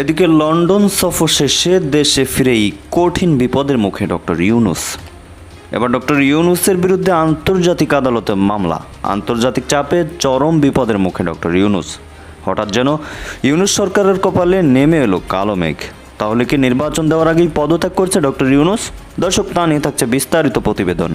এদিকে লন্ডন সফর শেষে দেশে ফিরেই কঠিন বিপদের মুখে ডক্টর ইউনুস। এবার ডক্টর ইউনুসের বিরুদ্ধে আন্তর্জাতিক আদালতে মামলা। আন্তর্জাতিক চাপে চরম বিপদের মুখে ডক্টর ইউনুস। হঠাৎ যেন ইউনুস সরকারের কপালে নেমে এলো কালো মেঘ। তাহলে কি নির্বাচন দেওয়ার আগেই পদত্যাগ করছে ডক্টর ইউনুস? দর্শক, তা নিয়ে থাকছে বিস্তারিত প্রতিবেদন।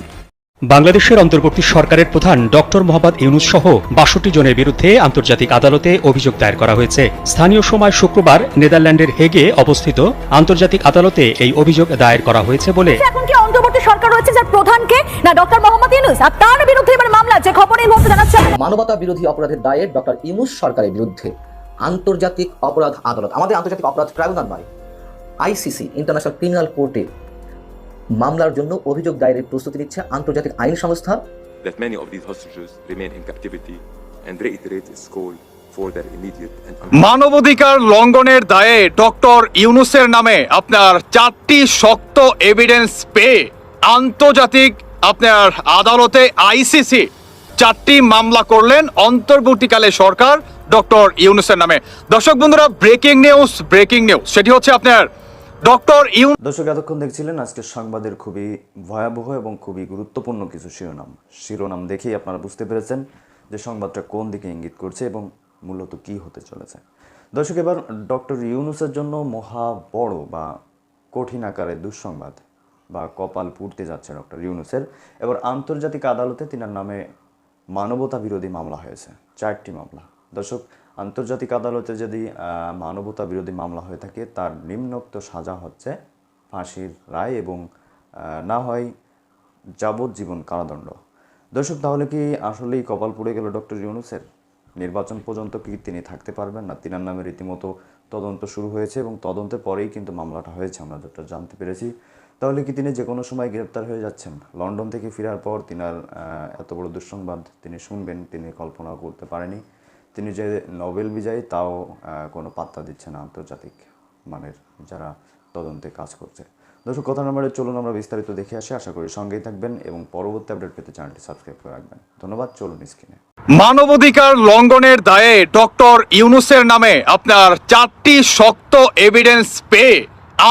বাংলাদেশের অন্তর্বর্তী সরকারের প্রধান ডক্টর মোহাম্মদ ইউনুস সহ বাষট্টি জনের বিরুদ্ধে আন্তর্জাতিক আদালতে অভিযোগ দায়ের করা হয়েছে। স্থানীয় সময় শুক্রবার নেদারল্যান্ডের হেগে অবস্থিত আন্তর্জাতিক আদালতে এই অভিযোগ দায়ের করা হয়েছে বলে এখন কি অন্তর্বর্তী সরকার রয়েছে যার প্রধানকে না ডক্টর মোহাম্মদ ইউনুস আর তার বিরুদ্ধে এবার মামলা? যে খবর এই মুহূর্তে জানাচ্ছে মানবতা বিরোধী অপরাধের দায়ে ডক্টর ইমুস সরকারের বিরুদ্ধে আন্তর্জাতিক অপরাধ আদালত আমাদের আন্তর্জাতিক অপরাধ ট্রাইব্যুনাল নয় আইসিসি ইন্টারন্যাশনাল ক্রিমিনাল কোর্টে মামলার জন্য অভিযোগ দায়েরের প্রস্তুতি নিচ্ছে আন্তর্জাতিক আইন সংস্থা। That many of these hostages remain in captivity and reiterate its call for their immediate and মানবাধিকার লঙ্ঘনের দায়ে ডক্টর ইউনুসের নামে আপনার চারটি শক্ত এভিডেন্স পেয়ে আন্তর্জাতিক আপনার আদালতে আইসিসি চারটি মামলা করলেন অন্তর্বর্তীকালে সরকার ডক্টর ইউনুসের নামে। দর্শক বন্ধুরা ব্রেকিং নিউজ ব্রেকিং নিউজ সেটি হচ্ছে আপনার ডক্টর ইউনুস দর্শক, এতক্ষণ দেখছিলেন আজকের সংবাদের খুবই ভয়াবহ এবং খুবই গুরুত্বপূর্ণ কিছু শিরোনাম। শিরোনাম দেখেই আপনারা বুঝতে পেরেছেন যে সংবাদটা কোন দিকে ইঙ্গিত করছে এবং মূলত কি হতে চলেছে। দর্শক, এবার ডক্টর ইউনুসের জন্য মহা বড় বা কঠিন আকারে দুঃসংবাদ বা কপাল পুড়তে যাচ্ছে ডক্টর ইউনুসের। এবার আন্তর্জাতিক আদালতে তিনার নামে মানবতা বিরোধী মামলা হয়েছে, চারটি মামলা। দর্শক আন্তর্জাতিক আদালতে যদি মানবতা বিরোধী মামলা হয়ে থাকে, তার নিম্নোক্ত সাজা হচ্ছে ফাঁসির রায় এবং না হয় যাবজ্জীবন কারাদণ্ড। দর্শক, তাহলে কি আসলেই কপাল পড়ে গেল ডক্টর ইউনুসের? নির্বাচন পর্যন্ত কি তিনি থাকতে পারবেন না? তিনার নামে রীতিমতো তদন্ত শুরু হয়েছে এবং তদন্তের পরেই কিন্তু মামলাটা হয়েছে, আমরা যেটা জানতে পেরেছি। তাহলে কি তিনি যে কোনো সময় গ্রেপ্তার হয়ে যাচ্ছেন? লন্ডন থেকে ফেরার পর তিনার এত বড় দুঃসংবাদ তিনি শুনবেন, তিনি কল্পনা করতে পারেনি। তিনি যে নোবেল বিজয়ী, তাও কোনো পাত্তা দিচ্ছে না আন্তর্জাতিক মানের যারা তদন্তে কাজ করছে। দর্শক, কথা নম্বরে চলুন আমরা বিস্তারিত দেখে আসি। আশা করি সঙ্গেই থাকবেন এবং পরবর্তী আপডেট পেতে চ্যানেলটি সাবস্ক্রাইব করে রাখবেন। ধন্যবাদ, চলুন স্ক্রিনে। মানবাধিকার লঙ্ঘনের দায়ে ডক্টর ইউনুসের নামে আপনার চারটি শক্ত এভিডেন্স পেয়ে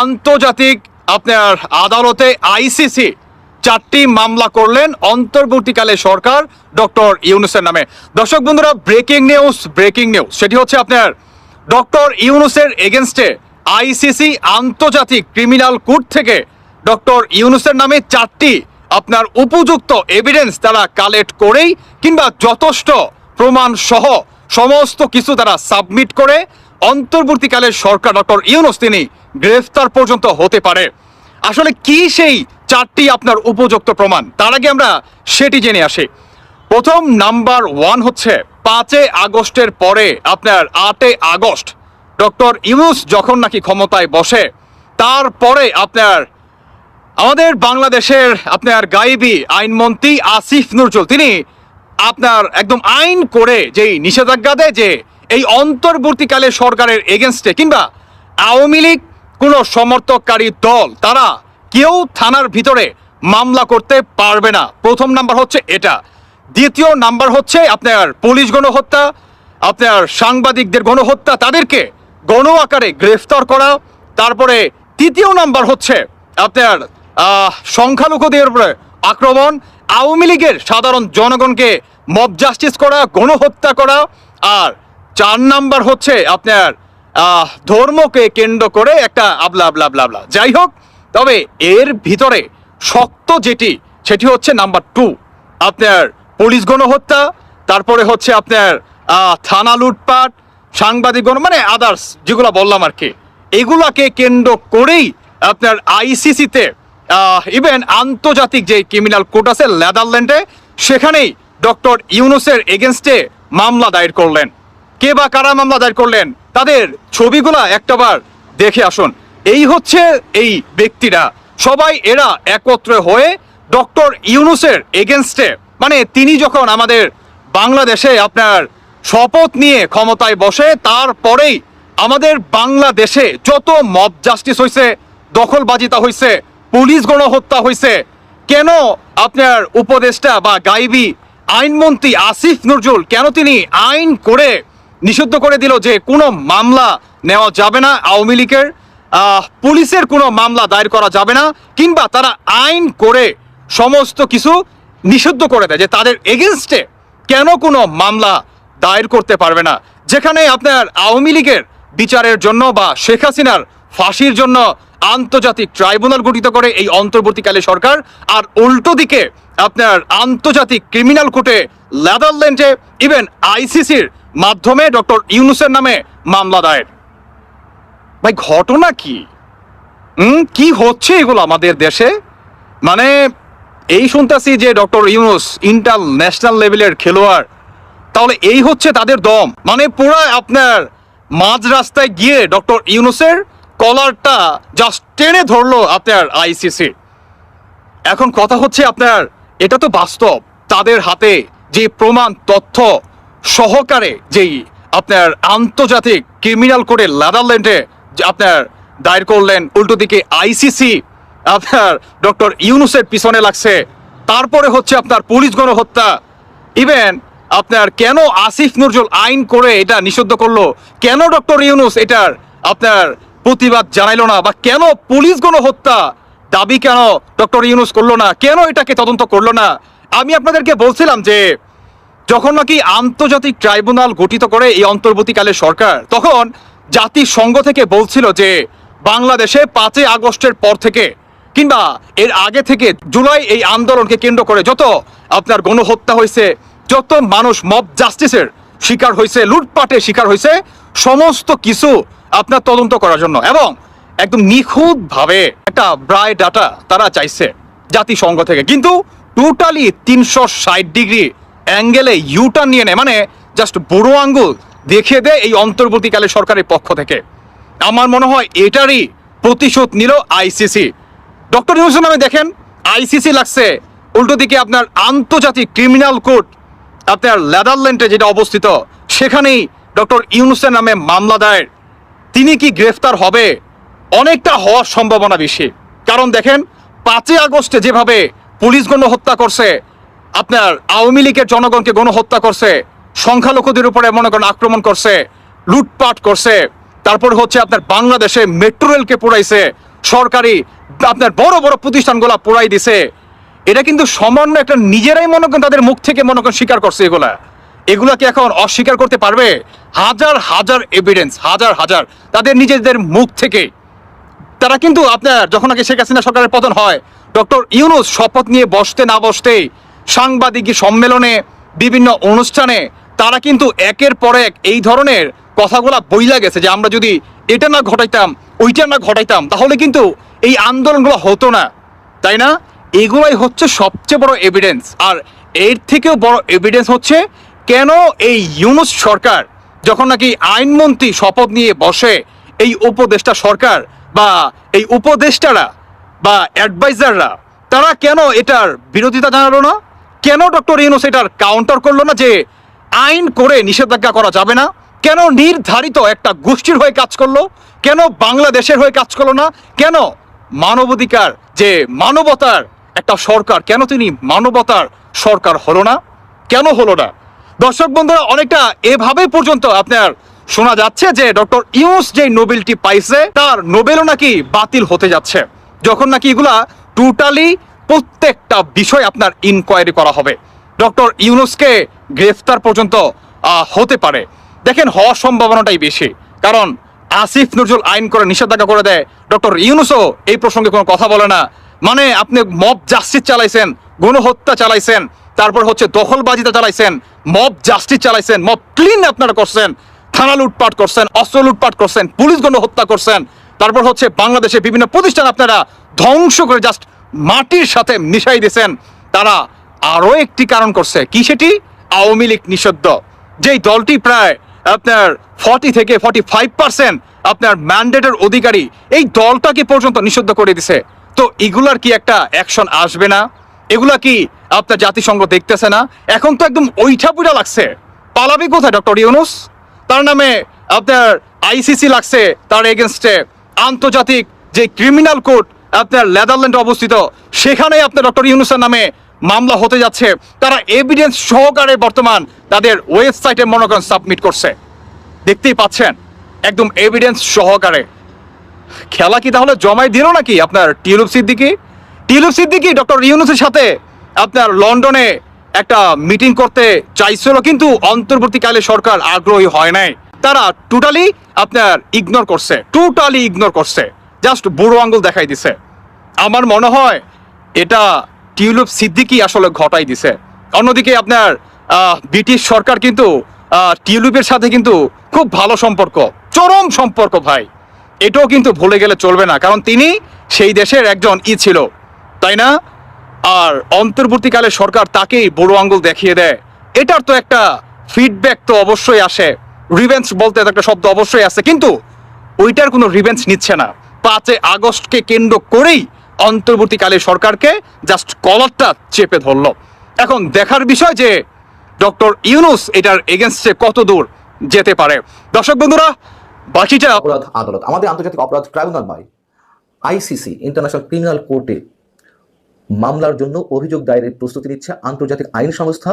আন্তর্জাতিক আপনার আদালতে আইসিসি চারটি মামলা করলেন অন্তর্বর্তীকালে সরকার ডক্টর ইউনুসের নামে। দর্শক বন্ধুরা, ব্রেকিং নিউজ ব্রেকিং নিউজ। সেটি হচ্ছে আপনার ডক্টর ইউনুসের এগেনস্টে আইসিসি আন্তর্জাতিক ক্রিমিনাল কোর্ট থেকে ডক্টর ইউনুসের নামে চারটি আপনার উপযুক্ত এভিডেন্স তারা কালেক্ট করেই কিংবা যথেষ্ট প্রমাণ সহ সমস্ত কিছু তারা সাবমিট করে। অন্তর্বর্তীকালে সরকার ডক্টর ইউনুস তিনি গ্রেফতার পর্যন্ত হতে পারে। আসলে কি সেই চারটি আপনার উপযুক্ত প্রমাণ। তার আগে আমরা সেটি জেনে আসি। প্রথম নাম্বার ওয়ান হচ্ছে পাঁচে আগস্টের পরে আপনার আটে আগস্ট, ডক্টর ইউনুস যখন নাকি ক্ষমতায় বসে, তারপরে আপনার আমাদের বাংলাদেশের আপনার গাইবি আইনমন্ত্রী আসিফ নজরুল, তিনি আপনার একদম আইন করে যেই নিষেধাজ্ঞা দেয় যে এই অন্তর্বর্তীকালে সরকারের এগেনস্টে কিংবা আওয়ামী লীগ কোনো সমর্থককারী দল, তারা কেউ থানার ভিতরে মামলা করতে পারবে না। প্রথম নাম্বার হচ্ছে এটা। দ্বিতীয় নাম্বার হচ্ছে আপনার পুলিশ গণহত্যা, আপনার সাংবাদিকদের গণহত্যা, তাদেরকে গণ আকারে গ্রেফতার করা। তারপরে তৃতীয় নাম্বার হচ্ছে আপনার সংখ্যালঘুদের উপরে আক্রমণ, আওয়ামী লীগের সাধারণ জনগণকে মব জাস্টিস করা, গণহত্যা করা। আর চার নাম্বার হচ্ছে আপনার ধর্মকে কেন্দ্র করে একটা আবলা আবলা আবলা আবলা। যাই হোক তবে এর ভিতরে শক্ত যেটি, সেটি হচ্ছে নাম্বার টু। আপনার পুলিশ গণহত্যা, তারপরে হচ্ছে আপনার থানা লুটপাট, সাংবাদিক গণ মানে আদার্স যেগুলো বললাম আর কি। এগুলাকে কেন্দ্র করেই আপনার আইসিসিতে ইভেন আন্তর্জাতিক যে ক্রিমিনাল কোর্ট আছে নেদারল্যান্ডে সেখানেই ডক্টর ইউনুসের এগেনস্টে মামলা দায়ের করলেন। কে বা কারা মামলা দায়ের করলেন, তাদের ছবিগুলা একটাবার দেখে আসুন। এই হচ্ছে এই ব্যক্তিরা। সবাই এরা একত্রে হয়ে ডক্টর ইউনুসের এগেনস্টে মানে তিনি যখন আমাদের বাংলাদেশে আপনার শপথ নিয়ে ক্ষমতায় বসে, তারপরেই আমাদের বাংলাদেশে যত মব জাস্টিস হয়েছে দখলবাজিতা হয়েছে পুলিশ গণহত্যা হয়েছে কেন আপনার উপদেষ্টা বা গাইবি আইনমন্ত্রী আসিফ নজরুল, কেন তিনি আইন করে নিষিদ্ধ করে দিল যে কোনো মামলা নেওয়া যাবে না আওয়ামী লীগের? পুলিশের কোনো মামলা দায়ের করা যাবে না, কিংবা তারা আইন করে সমস্ত কিছু নিষিদ্ধ করে দেয় যে তাদের এগেনস্টে কেন কোনো মামলা দায়ের করতে পারবে না। যেখানে আপনার আওয়ামী লীগের বিচারের জন্য বা শেখ হাসিনার ফাঁসির জন্য আন্তর্জাতিক ট্রাইব্যুনাল গঠিত করে এই অন্তর্বর্তীকালে সরকার, আর উল্টো দিকে আপনার আন্তর্জাতিক ক্রিমিনাল কোর্টে নেদারল্যান্ডে ইভেন আইসিসির মাধ্যমে ডক্টর ইউনুসের নামে মামলা দায়ের। ভাই, ঘটনা কি? হুম? কি হচ্ছে এগুলো আমাদের দেশে? মানে এই শুনতেছি যে ডক্টর ইউনুস ইন্টারন্যাশনাল লেভেলের খেলোয়াড়, তাহলে এই হচ্ছে তাদের দম। মানে পুরো আপনার মাঝ রাস্তায় গিয়ে ডক্টর ইউনুসের কলারটা জাস্ট টেনে ধরলো আপনার আইসিসি। এখন কথা হচ্ছে আপনার, এটা তো বাস্তব। তাদের হাতে যে প্রমাণ তথ্য সহকারে যেই আপনার আন্তর্জাতিক ক্রিমিনাল কোর্টে নেদারল্যান্ডে যে আপনার দায়ের করলেন উল্টো দিকে আইসিসি আপনার ডক্টর ইউনুসের পিছনে লাগছে। তারপরে হচ্ছে আপনার পুলিশ গণহত্যা। ইভেন আপনার কেন আসিফ নজরুল আইন করে এটা নিষিদ্ধ করল? কেন ডক্টর ইউনুস এটার আপনার প্রতিবাদ জানাইলো না? বা কেন পুলিশ গণহত্যা দাবি কেন ডক্টর ইউনুস করল না? কেন এটাকে তদন্ত করল না? আমি আপনাদেরকে বলছিলাম যে, যখন নাকি আন্তর্জাতিক ট্রাইব্যুনাল গঠিত করে এই অন্তর্বর্তীকালে সরকার, তখন জাতিসংঘ থেকে বলছিল যে বাংলাদেশে পাঁচই আগস্টের পর থেকে কিংবা এর আগে থেকে জুলাই এই আন্দোলনকে কেন্দ্র করে যত আপনার গণহত্যা হয়েছে, যত মানুষ মব জাস্টিসের শিকার হয়েছে, লুটপাটের শিকার হয়েছে, সমস্ত কিছু আপনার তদন্ত করার জন্য এবং একদম নিখুঁতভাবে একটা ব্রায় ডাটা তারা চাইছে জাতিসংঘ থেকে। কিন্তু টোটালি তিনশো ষাট ডিগ্রি অ্যাঙ্গেলে ইউটার্ন নিয়ে নেয়। মানে জাস্ট বুড়ো আঙ্গুল দেখিয়ে দেয় এই অন্তর্বর্তীকালে সরকারের পক্ষ থেকে। আমার মনে হয় এটারই প্রতিশোধ নিল আইসিসি ডক্টর ইউনুসের নামে দেখেন আইসিসি লাগছে। উল্টো দিকে আপনার আন্তর্জাতিক ক্রিমিনাল কোর্ট, আপনার নেদারল্যান্ডে যেটা অবস্থিত, সেখানেই ডক্টর ইউনুসের নামে মামলা দায়ের। তিনি কি গ্রেফতার হবে? অনেকটা হওয়ার সম্ভাবনা বেশি। কারণ দেখেন, পাঁচই আগস্টে যেভাবে পুলিশ গণহত্যা করছে, আপনার আওয়ামী লীগের জনগণকে গণহত্যা করছে সংখ্যালঘুদের উপরে মনে করেন আক্রমণ করছে, লুটপাট করছে। তারপর হচ্ছে আপনার বাংলাদেশে মেট্রো রেলকে পোড়াইছে। সরকারি আপনার বড় বড় প্রতিষ্ঠানগুলা পোড়াই দিছে। এটা কিন্তু সামান্য একটা নিজেরাই মনে করেন তাদের মুখ থেকে মনে করেন স্বীকার করছে এগুলা। এগুলা কি এখন অস্বীকার করতে পারবে? হাজার হাজার এভিডেন্স হাজার হাজার তাদের নিজেদের মুখ থেকে। তারা কিন্তু আপনার যখন আগে শেখ হাসিনা সরকারের পতন হয়, ডক্টর ইউনুস শপথ নিয়ে বসতে না বসতেই সাংবাদিক সম্মেলনে, বিভিন্ন অনুষ্ঠানে তারা কিন্তু একের পর এক এই ধরনের কথাগুলা বইলা গেছে যে আমরা যদি এটা না ঘটাইতাম, ওইটা না ঘটাইতাম, তাহলে কিন্তু এই আন্দোলনগুলো হতো না। তাই না? এগুলাই হচ্ছে সবচেয়ে বড় এভিডেন্স আর এর থেকেও বড় এভিডেন্স হচ্ছে কেন এই ইউনুস সরকার যখন নাকি আইনমন্ত্রী শপথ নিয়ে বসে এই উপদেষ্টা সরকার বা এই উপদেষ্টারা বা অ্যাডভাইজাররা তারা কেন এটার বিরোধিতা জানালো না? কেন ডক্টর ইউনুস এটার কাউন্টার করল না যে আইন করে নিষেধাজ্ঞা করা যাবে না। কেন নির্ধারিত একটা গোষ্ঠীর হয়ে কাজ করল? কেন বাংলাদেশের হয়ে কাজ করল না? কেন মানবাধিকার যে মানবতার একটা সরকার, কেন তিনি মানবতার সরকার হলো না? কেন হলো না? দর্শক বন্ধুরা, অনেকটা এভাবে পর্যন্ত আপনার শোনা যাচ্ছে যে ডক্টর ইউস যে নোবেলটি পাইছে, তার নোবেলও নাকি বাতিল হতে যাচ্ছে। যখন নাকি এগুলা টোটালি প্রত্যেকটা বিষয় আপনার ইনকোয়ারি করা হবে। ডক্টর ইউনুসকে গ্রেফতার পর্যন্ত হতে পারে। দেখেন, হওয়ার সম্ভাবনাটাই বেশি। কারণ, আসিফ নজরুল আইন করে নিষেধাজ্ঞা করে দেয় ডক্টর ইউনুসও এই প্রসঙ্গে কোনো কথা বলে না। মানে আপনি মব জাস্টিস চালাইছেন, গণহত্যা চালাইছেন, তারপর হচ্ছে দখলবাজিতা চালাইছেন, মব জাস্টিস চালাইছেন, মব ক্লিন আপনারা করছেন, থানা লুটপাট করছেন, অস্ত্র লুটপাট করছেন, পুলিশ গণহত্যা করছেন, তারপর হচ্ছে বাংলাদেশে বিভিন্ন প্রতিষ্ঠান আপনারা ধ্বংস করে জাস্ট মাটির সাথে মিশাই দিয়েছেন। তারা আরও একটি কারণ করছে। কি সেটি? আওয়ামী লীগ নিষিদ্ধ। যেই দলটি প্রায় আপনার ফর্টি থেকে ফর্টি ফাইভ পার্সেন্ট আপনার ম্যান্ডেটের অধিকারী, এই দলটাকে পর্যন্ত নিষিদ্ধ করে দিছে? তো এগুলার কি একটা অ্যাকশন আসবে না? এগুলা কি আপনার জাতিসংঘ দেখতেছে না? এখন তো একদম ওইঠা পুইটা লাগছে। পালাবি কোথায়, ডক্টর ইউনুস? তার নামে আপনার আইসিসি লাগছে, তার এগেনস্টে আন্তর্জাতিক যে ক্রিমিনাল কোর্ট আপনার নেদারল্যান্ডে অবস্থিত সেখানে আপনার ডক্টর ইউনুসের নামে মামলা হতে যাচ্ছে। তারা এভিডেন্স সহকারে বর্তমান তাদের ওয়েবসাইটে মনে করেন সাবমিট করছে। দেখতেই পাচ্ছেন, একদম এভিডেন্স সহকারে। খেলা কি তাহলে জমাই দিল নাকি আপনার Tulip Siddiqui? Tulip Siddiqui doctor ইউনুসের সাথে আপনার লন্ডনে একটা মিটিং করতে চাইছিল, কিন্তু অন্তর্বর্তীকালে সরকার আগ্রহী হয় নাই। তারা টোটালি আপনার ইগনোর করছে টোটালি ইগনোর করছে। জাস্ট বুড়ো আঙ্গুল দেখাই দিছে। আমার মনে হয় এটা টিউলিপ সিদ্দিকি আসলে ঘটাই দিছে। অন্যদিকে আপনার ব্রিটিশ সরকার কিন্তু টিউলিপের সাথে কিন্তু খুব ভালো সম্পর্ক, চরম সম্পর্ক ভাই। এটাও কিন্তু ভুলে গেলে চলবে না, কারণ তিনি সেই দেশের একজন ই ছিল, তাই না? আর অন্তর্বর্তীকালে সরকার তাকেই বড় আঙ্গুল দেখিয়ে দেয়। এটার তো একটা ফিডব্যাক তো অবশ্যই আসে। রিভেন্স বলতে একটা শব্দ অবশ্যই আছে কিন্তু ওইটার কোনো রিভেন্স নিচ্ছে না। পাঁচই আগস্টকে কেন্দ্র করেই অন্তর্বর্তীকালে সরকারকে জাস্ট কলারটা চেপে ধরলো। এখন দেখার বিষয় যে ডক্টর ইউনুস এটার এগেনস্টে কত দূর যেতে পারে। দর্শক বন্ধুরা বাকিটা অপরাধ আদালত, আমাদের আন্তর্জাতিক অপরাধ ট্রাইব্যুনাল নয়, আইসিসি, ইন্টারন্যাশনাল ক্রিমিনাল কোর্টে মামলার জন্য অভিযোগ দায়েরের প্রস্তুতি নিচ্ছে আন্তর্জাতিক আইন সংস্থা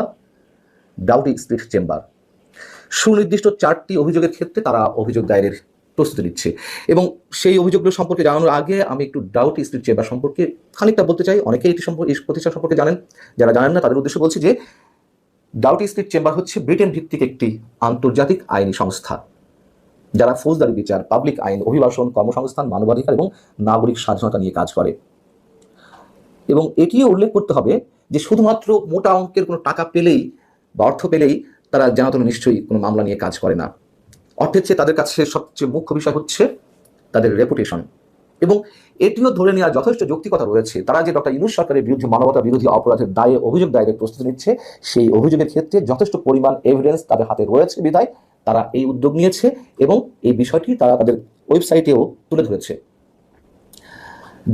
ডাউটি স্ট্রিট চেম্বার। সুনির্দিষ্ট চারটি অভিযোগের ক্ষেত্রে তারা অভিযোগ দায়েরের প্রস্তুতি নিচ্ছে। এবং সেই অভিযোগগুলো সম্পর্কে জানানোর আগে আমি একটু ডাউটি স্ট্রিট চেম্বার সম্পর্কে খানিকটা বলতে চাই। অনেকেই এটি সম্পর্কে, এই প্রতিষ্ঠান সম্পর্কে জানেন। যারা জানেন না, তাদের উদ্দেশ্যে বলছি যে ডাউটি স্ট্রিট চেম্বার হচ্ছে ব্রিটেন ভিত্তিক একটি আন্তর্জাতিক আইনি সংস্থা। যারা ফৌজদারি বিচার পাবলিক আইন, অভিবাসন, কর্মসংস্থান, মানবাধিকার এবং নাগরিক স্বাধীনতা নিয়ে কাজ করে। এবং এটিও উল্লেখ করতে হবে যে শুধুমাত্র মোটা অঙ্কের কোনো টাকা পেলেই বা অর্থ পেলেই তারা যেন তেন নিশ্চয়ই কোনো মামলা নিয়ে কাজ করে না। অর্থের চেয়ে তাদের কাছে সবচেয়ে মুখ্য বিষয় হচ্ছে তাদের রেপুটেশন এবং এটিও ধরে নেওয়ার যথেষ্ট যৌক্তিকতা রয়েছে। তারা যে ডক্টর ইউনুস সরকারের বিরুদ্ধে মানবতা বিরোধী অপরাধের দায়ে অভিযোগ দায়েরের প্রস্তুতি নিচ্ছে, সেই অভিযোগের ক্ষেত্রে যথেষ্ট পরিমাণ এভিডেন্স তাদের হাতে রয়েছে বিদায় তারা এই উদ্যোগ নিয়েছে এবং এই বিষয়টি তারা তাদের ওয়েবসাইটেও তুলে ধরেছে।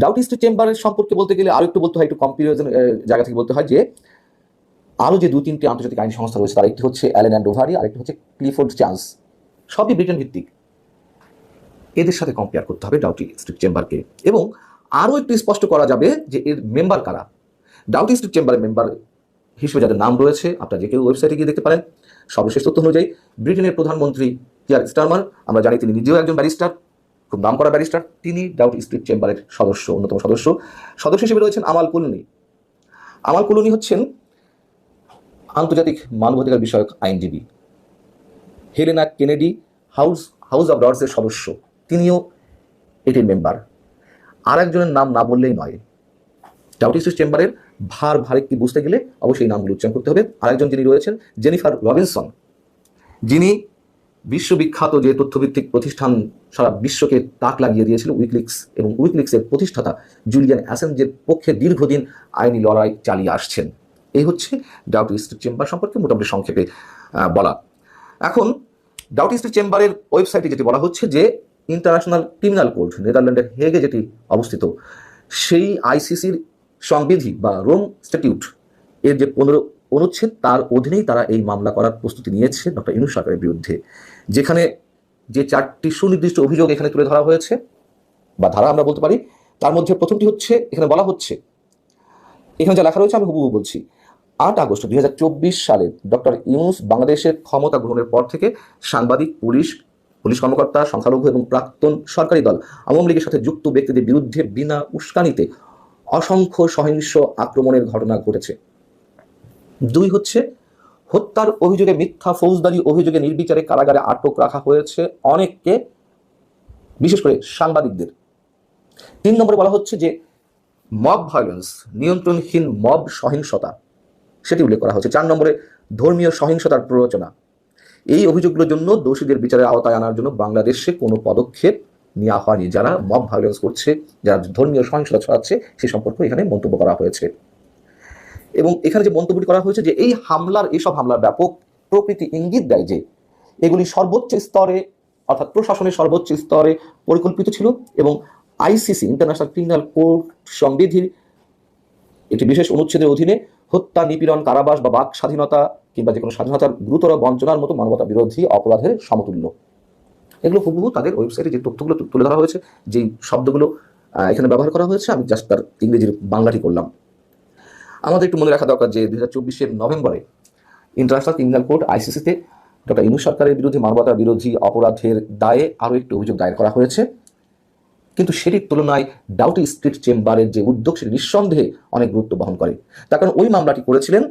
ডাউটিস্ট চেম্বারের সম্পর্কে বলতে গেলে আরও একটু বলতে হয়, একটু কম্পিরিয়ন জায়গা থেকে বলতে হয় যে, আরও যে দু তিনটি আন্তর্জাতিক আইন সংস্থা রয়েছে, তার একটি হচ্ছে অ্যালেন অ্যান্ড ওভারি আরেকটি হচ্ছে ক্লিফোর্ড চান্স সবই ব্রিটেন ভিত্তিক। এদের সাথে কম্পেয়ার করতে হবে ডাউটি স্ট্রিট চেম্বারকে এবং আরও একটু স্পষ্ট করা যাবে যে এর মেম্বার কারা। ডাউটি স্ট্রিট চেম্বারের মেম্বার হিসেবে যাদের নাম রয়েছে, আপনারা যে কেউ ওয়েবসাইটে গিয়ে দেখতে পারেন। সর্বশেষ তথ্য অনুযায়ী, ব্রিটেনের প্রধানমন্ত্রী কিয়ার স্টারমার আমরা জানি তিনি নিজেও একজন ব্যারিস্টার খুব নাম করা ব্যারিস্টার তিনি ডাউটি স্ট্রিট চেম্বারের সদস্য, অন্যতম সদস্য। সদস্য হিসেবে রয়েছেন আমাল কুলনি। আমাল কুলনি হচ্ছেন আন্তর্জাতিক মানবাধিকার বিষয়ক আইনজীবী। Helena Kennedy, house house of লর্ডসের সদস্য। তিনিও এটির মেম্বার। আর একজনের নাম না বললেই নয়। ডাউটিস্ট চেম্বারের ভার, ভারে কি বুঝতে গেলে অবশ্যই নামগুলো উচ্চারণ করতে হবে। আরেকজন যিনি রয়েছেন, জেনিফার রবিনসন। যিনি বিশ্ববিখ্যাত যে তথ্যভিত্তিক প্রতিষ্ঠান সারা বিশ্বকে তাক লাগিয়ে দিয়েছিল, উইকলিক্স এবং উইকলিক্সের প্রতিষ্ঠাতা জুলিয়ান অ্যাসেঞ্জের পক্ষে দীর্ঘদিন আইনি লড়াই চালিয়ে আসছেন। এই হচ্ছে ডাউটি চেম্বার সম্পর্কে মোটামুটি সংক্ষেপে বলা। এখন ডাউটি স্ট্রিট চেম্বারের ওয়েবসাইটে যেটি বলা হচ্ছে যে ইন্টারন্যাশনাল ক্রিমিনাল কোর্ট নেদারল্যান্ডের হেগে যেটি অবস্থিত, সেই আইসিসির সংবিধি বা রোম স্ট্যাটিউট এর যে পনেরো অনুচ্ছেদ, তার অধীনেই তারা এই মামলা করার প্রস্তুতি নিয়েছে ডক্টর ইনু সরকারের বিরুদ্ধে, যেখানে যে চারটি সুনির্দিষ্ট অভিযোগ এখানে তুলে ধরা হয়েছে, বা ধারা আমরা বলতে পারি। তার মধ্যে প্রথমটি হচ্ছে, এখানে বলা হচ্ছে, এখানে যা লেখা রয়েছে আমি হুবহু বলছি আট আগস্ট দুই হাজার চব্বিশ সালে ডক্টর ইউনুস বাংলাদেশের ক্ষমতা গ্রহণের পর থেকে সাংবাদিক, পুলিশ পুলিশ কর্মকর্তা, সংখ্যালঘু এবং প্রাক্তন সরকারি দল, আওয়ামী লীগের সাথে যুক্ত ব্যক্তিদের বিরুদ্ধে বিনা উস্কানিতে অসংখ্য সহিংস আক্রমণের ঘটনা ঘটেছে। দুই হচ্ছে, হত্যার অভিযোগে মিথ্যা ফৌজদারি অভিযোগে নির্বিচারে কারাগারে আটক রাখা হয়েছে অনেককে, বিশেষ করে সাংবাদিকদের। তিন নম্বরে বলা হচ্ছে যে, মব ভায়োলেন্স, নিয়ন্ত্রণহীন মব সহিংসতা সেটি উল্লেখ করা হয়েছে। চার নম্বরে, ধর্মীয় সহিংসতার প্ররোচনা। এই অভিযোগগুলোর জন্য দোষীদের বিচারের আওতায় আনার জন্য বাংলাদেশে কোনো পদক্ষেপ নেওয়া হয়নি। যারা মব ভায়োলেন্স করছে, যারা ধর্মীয় সহিংসতা ছড়াচ্ছে, সে সম্পর্কে এখানে মন্তব্য করা হয়েছে। এবং এখানে যে মন্তব্যটি করা হয়েছে যে, এই হামলার, এসব হামলার ব্যাপক প্রকৃতি ইঙ্গিত দেয় যে, এগুলি সর্বোচ্চ স্তরে, অর্থাৎ প্রশাসনের সর্বোচ্চ স্তরে পরিকল্পিত ছিল এবং আইসিসি ইন্টারন্যাশনাল ক্রিমিনাল কোর্ট সংবিধির একটি বিশেষ অনুচ্ছেদের অধীনে হত্যা, নিপীড়ন, কারাবাস বা বাক স্বাধীনতা কিংবা যে কোনো স্বাধীনতার গুরুতর বঞ্চনার মতো মানবতা বিরোধী অপরাধের সমতুল্য। এগুলো হুবহু তাদের ওয়েবসাইটে যে তথ্যগুলো তুলে ধরা হয়েছে, যেই শব্দগুলো এখানে ব্যবহার করা হয়েছে, আমি জাস্ট তার ইংরেজির বাংলাটি করলাম। আমাদের একটু মনে রাখা দরকার যে দু হাজার নভেম্বরে ইন্টারন্যাশনাল ক্রিমিনাল কোর্ট, আইসিসিতে ডক্টর ইনু সরকারের বিরুদ্ধে মানবতা বিরোধী অপরাধের দায়ে আরও একটি অভিযোগ দায়ের করা হয়েছে। কিন্তু সেটির তুলনায় ডাউটি স্ট্রিট চেম্বারের যে উদ্যোগ, সেটি নিঃসন্দেহে অনেক গুরুত্ব বহন করে। তার কারণ ওই মামলাটি করেছিলেন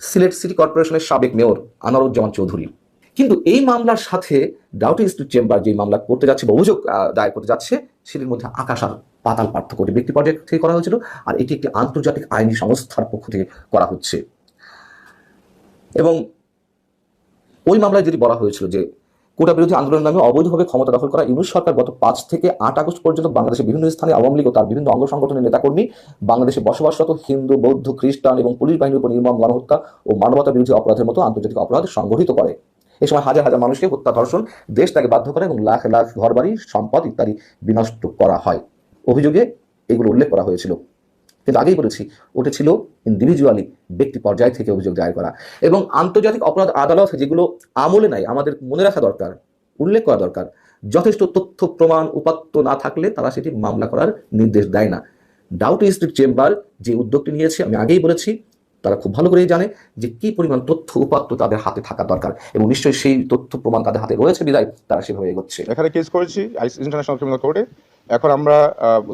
সিলেট সিটি কর্পোরেশনের সাবেক মেয়র আনারুজ্জামান চৌধুরী। কিন্তু এই মামলার সাথে ডাউটি স্ট্রিট চেম্বার যে মামলা করতে যাচ্ছে বা অভিযোগ দায়ের করতে যাচ্ছে, সেটির মধ্যে আকাশ আর পাতাল পার্থক্য ব্যক্তি পর্যায়ে থেকে করা হয়েছিল, আর এটি একটি আন্তর্জাতিক আইনি সংস্থার পক্ষ থেকে করা হচ্ছে। এবং ওই মামলায় যদি বলা হয়েছিল যে কোটা বিরোধী আন্দোলনের নামে অবৈধভাবে ক্ষমতা দখল করা ইউনুস সরকার গত পাঁচ থেকে আট আগস্ট পর্যন্ত বাংলাদেশের বিভিন্ন স্থানে আওয়ামী লীগ ও তার বিভিন্ন অঙ্গ সংগঠনের নেতাকর্মী বাংলাদেশে বসবাসরত হিন্দু, বৌদ্ধ, খ্রিস্টান এবং পুলিশ বাহিনীর উপর নির্মম গণহত্যা ও মানবতা বিরোধী অপরাধের মতো আন্তর্জাতিক অপরাধ সংগঠিত করে। এ সময় হাজার হাজার মানুষকে হত্যা, ধর্ষণ, দেশ তাকে বাধ্য করে এবং লাখ লাখ ঘরবাড়ি, সম্পদ ইত্যাদি বিনষ্ট করা হয়। অভিযোগে এগুলো উল্লেখ করা হয়েছিল। কিন্তু আগেই বলেছি ওটা ছিল ইন্ডিভিজুয়ালি ব্যক্তি পর্যায় থেকে অভিযোগ দায়ের করা। এবং আন্তর্জাতিক অপরাধ আদালত যেগুলো আমলে নাই, আমাদের মনে রাখা দরকার, উল্লেখ করা দরকার, যথেষ্ট তথ্য, প্রমাণ, উপাত্ত না থাকলে তারা সেটি মামলা করার নির্দেশ দেয় না। ডাউট স্ট্রিট চেম্বার যে উদ্যোগটি নিয়েছে, আমি আগেই বলেছি, তারা খুব ভালো করেই জানে যে কি পরিমাণ তথ্য, উপাত্ত তাদের হাতে থাকা দরকার। এবং নিশ্চয়ই সেই তথ্য, প্রমাণ তাদের হাতে রয়েছে বিদায়, তারা সেভাবে এগোচ্ছে। এখানে কেস করেছি ইন্টারন্যাশনাল ক্রিমিনাল কোর্টে এখন আমরা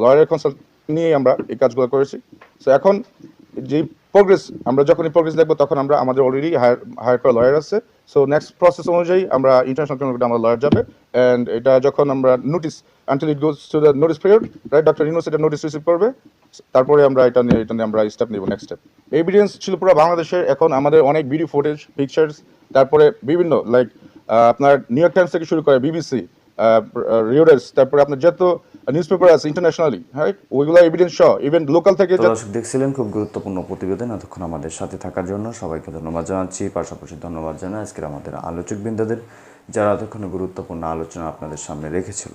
লয়ারের কনসাল্ট নিয়ে আমরা এই কাজগুলো করেছি। সো এখন যে প্রোগ্রেস আমরা যখনই প্রোগ্রেস দেখব, তখন আমরা, আমাদের অলরেডি হায়ার হায়ার করা লয়ার আছে। সো নেক্সট প্রসেস অনুযায়ী আমরা ইন্টারন্যাশনাল ক্রিমিনাল আমরা লয়ার যাবে। অ্যান্ড এটা যখন আমরা notice until it goes to the notice period right doctor Yunus এটা নোটিস রিসিভ করবে। তারপরে আমরা এটা নিয়ে এটা নিয়ে আমরা স্টেপ নেব নেক্সট স্টেপ এভিডেন্স ছিল পুরো বাংলাদেশের, এখন আমাদের অনেক ভিডিও ফুটেজ পিকচার্স তারপরে বিভিন্ন লাইক আপনার নিউ ইয়র্ক টাইমস থেকে শুরু করে বিবিসি রিওডার্স তারপরে আপনার যত নিউজ পেপার আছে ইন্টারন্যাশনালি হ্যাঁ ওইগুলো এভিডেন্স সহ ইভেন লোকাল থেকে দর্শক দেখছিলেন খুব গুরুত্বপূর্ণ প্রতিবেদন এতক্ষণ আমাদের সাথে থাকার জন্য সবাইকে ধন্যবাদ জানাচ্ছি। পাশাপাশি ধন্যবাদ জানাই আজকের আমাদের আলোচক বৃন্দাদের যারা এতক্ষণ গুরুত্বপূর্ণ আলোচনা আপনাদের সামনে রেখেছিল।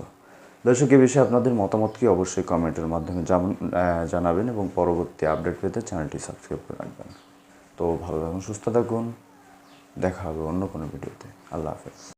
দর্শক এই বিষয়ে আপনাদের মতামত কি অবশ্যই কমেন্টের মাধ্যমে জানাবেন এবং পরবর্তী আপডেট পেতে চ্যানেলটি সাবস্ক্রাইব করে রাখবেন। তো ভালো থাকুন সুস্থ থাকুন দেখা হবে অন্য কোনো ভিডিওতে। আল্লাহ হাফেজ।